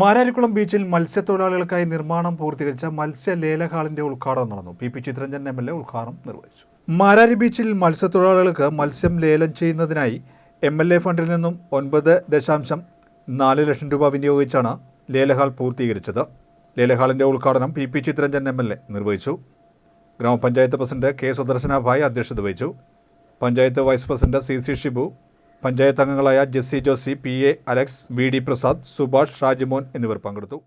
മാരാരിക്കുളം ബീച്ചിൽ മത്സ്യത്തൊഴിലാളികൾക്കായി നിർമ്മാണം പൂർത്തീകരിച്ച മത്സ്യ ലേലഹാളിന്റെ ഉദ്ഘാടനം നടന്നു. P. P. Chitharanjan M. L. A ഉദ്ഘാടനം നിർവഹിച്ചു. മാരാരി ബീച്ചിൽ മത്സ്യത്തൊഴിലാളികൾക്ക് മത്സ്യം ലേലം ചെയ്യുന്നതിനായി എം. എൽ. എ ഫണ്ടിൽ നിന്നും ഒൻപത് ദശാംശം നാല് ലക്ഷം രൂപ വിനിയോഗിച്ചാണ് ലേലഹാൾ പൂർത്തീകരിച്ചത്. ലേലഹാളിന്റെ ഉദ്ഘാടനം P. P. Chitharanjan M. L. A നിർവഹിച്ചു. ഗ്രാമപഞ്ചായത്ത് പ്രസിഡന്റ് കെ. സുദർശനഭായ് അധ്യക്ഷത വഹിച്ചു. Panchayat vice president C. C. Shibu panchayat അംഗങ്ങളായ Jessy Josy P A Alex V D Prasad Subhash Shajimon എന്നിവർ പങ്കെടുത്തു.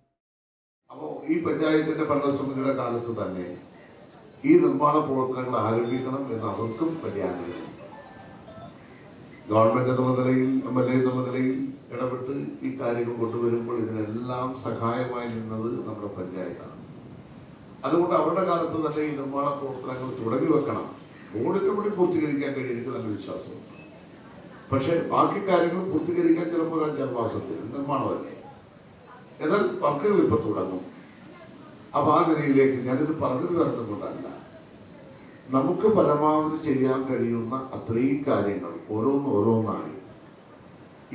അപ്പോൾ ഈ പഞ്ചായത്തിന്റെ ഭരണസമിതിയുടെ കാലത്ത് തന്നെ ഈ നിർമ്മാണ പ്രവർത്തനങ്ങൾ ആരംഭിക്കണം എന്ന് അവർക്കും വലിയ ആഗ്രഹം ഗവൺമെന്റ് എന്നുള്ള നിലയിൽ എം എൽ എ എന്നുള്ള നിലയിൽ ഇടപെട്ട് ഈ കാര്യങ്ങൾ കൊണ്ടുവരുമ്പോൾ ഇതിനെല്ലാം സഹായമായി നിന്നത് നമ്മുടെ പഞ്ചായത്താണ്. അതുകൊണ്ട് അവരുടെ കാലത്ത് തന്നെ ഈ നിർമ്മാണ പ്രവർത്തനങ്ങൾ തുടങ്ങി വെക്കണം. ബോർഡിന്റെ കൂടി പൂർത്തീകരിക്കാൻ കഴിയും എനിക്ക് നല്ല വിശ്വാസമുണ്ട്. പക്ഷേ ബാക്കി കാര്യങ്ങൾ പൂർത്തീകരിക്കാൻ ചിലപ്പോൾ അഞ്ചാറ് മാസത്തിൽ നിർമ്മാണമല്ലേ? എന്നാൽ വർക്കുകൾ ഇപ്പൊ തുടങ്ങും. അപ്പൊ ആ നിലയിലേക്ക് ഞാനിത് പറഞ്ഞത് കാരണം കൊണ്ടല്ല. നമുക്ക് പരമാവധി ചെയ്യാൻ കഴിയുന്ന അത്രയും കാര്യങ്ങൾ ഓരോന്ന് ഓരോന്നായി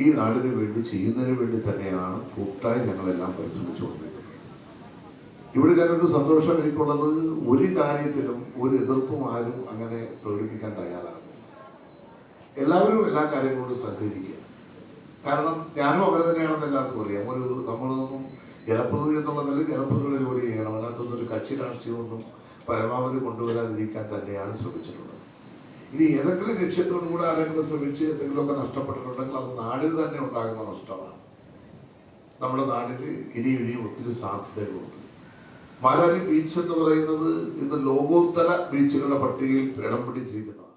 ഈ നാടിന് വേണ്ടി ചെയ്യുന്നതിന് വേണ്ടി തന്നെയാണ് കൂട്ടായി ഞങ്ങളെല്ലാം പരിശ്രമിച്ചുകൊണ്ടിരിക്കുന്നത്. ഇവിടെ ഞാനൊരു സന്തോഷം എനിക്കുള്ളത് ഒരു കാര്യത്തിലും ഒരു എതിർപ്പും ആരും അങ്ങനെ പ്രകടിപ്പിക്കാൻ തയ്യാറാകുന്നില്ല എല്ലാവരും എല്ലാ കാര്യങ്ങളോടും സഹകരിക്കുക. കാരണം ഞാനും അങ്ങനെ തന്നെയാണെന്ന് എല്ലാവർക്കും അറിയാം. ഒരു നമ്മളൊന്നും ജനപ്രതിനിധി എന്നുള്ള നിലയിൽ ജനപ്രതിനിധികളെ ജോലി ചെയ്യണം. അതിനകത്തൊന്നും ഒരു കക്ഷി രാഷ്ട്രീയമൊന്നും പരമാവധി കൊണ്ടുവരാതിരിക്കാൻ തന്നെയാണ് ശ്രമിച്ചിട്ടുള്ളത്. ഇനി ഏതെങ്കിലും ലക്ഷ്യത്തോടു കൂടെ ആരെങ്കിലും ശ്രമിച്ച് എന്തെങ്കിലുമൊക്കെ നഷ്ടപ്പെട്ടിട്ടുണ്ടെങ്കിൽ അത് നാടിന് തന്നെ ഉണ്ടാകുന്ന നഷ്ടമാണ്. നമ്മുടെ നാടിന് ഇനി ഇനിയും ഒത്തിരി സാധ്യതകളുണ്ട്. മാരാരി ബീച്ച് എന്ന് പറയുന്നത് ഇന്ന് ലോകോത്തര ബീച്ചുകളുടെ പട്ടികയിൽ ഇടം പിടിച്ചിരിക്കുന്നത്